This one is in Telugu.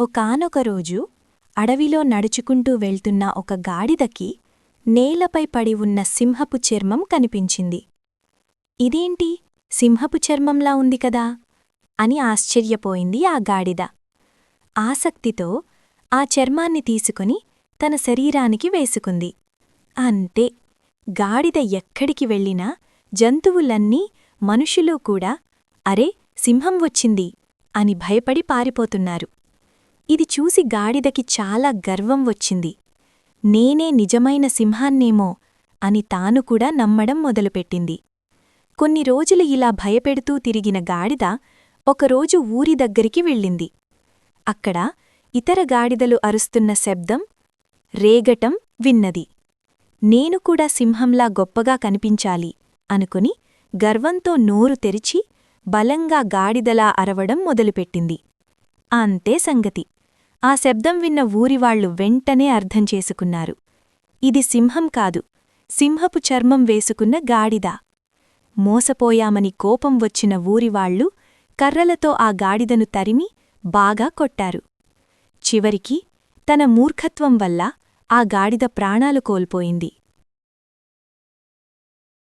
ఒకానొక రోజు అడవిలో నడుచుకుంటూ వెళ్తున్న ఒక గాడిదకి నేలపై పడి ఉన్న సింహపు చర్మం కనిపించింది. ఇదేంటి? సింహపు చర్మంలా ఉంది కదా? అని ఆశ్చర్యపోయింది ఆ గాడిద. ఆసక్తితో ఆ చర్మాన్ని తీసుకుని తన శరీరానికి వేసుకుంది. అంతే. గాడిద ఎక్కడికి వెళ్ళినా జంతువులన్నీ మనుషులు కూడా అరే సింహం వచ్చింది అని భయపడి పారిపోతున్నారు. ఇది చూసి గాడిదకి చాలా గర్వం వచ్చింది. నేనే నిజమైన సింహాన్నేమో అని తాను కూడా నమ్మడం మొదలుపెట్టింది. కొన్ని రోజులు ఇలా భయపెడుతూ తిరిగిన గాడిద ఒకరోజు ఊరి దగ్గరికి వెళ్ళింది. అక్కడ ఇతర గాడిదలు అరుస్తున్న శబ్దం రేగటం విన్నది. నేను కూడా సింహంలా గొప్పగా కనిపించాలి అనుకుని గర్వంతో నోరు తెరిచి బలంగా గాడిదలా అరవడం మొదలుపెట్టింది. అంతే సంగతి. ఆ శబ్దం విన్న ఊరివాళ్ళు వెంటనే అర్థం చేసుకున్నారు. ఇది సింహం కాదు. సింహపు చర్మం వేసుకున్న గాడిద. మోసపోయామని కోపం వచ్చిన ఊరివాళ్ళు కర్రలతో ఆ గాడిదను తరిమి బాగా కొట్టారు. చివరికి తన మూర్ఖత్వం వల్ల ఆ గాడిద ప్రాణాలు కోల్పోయింది.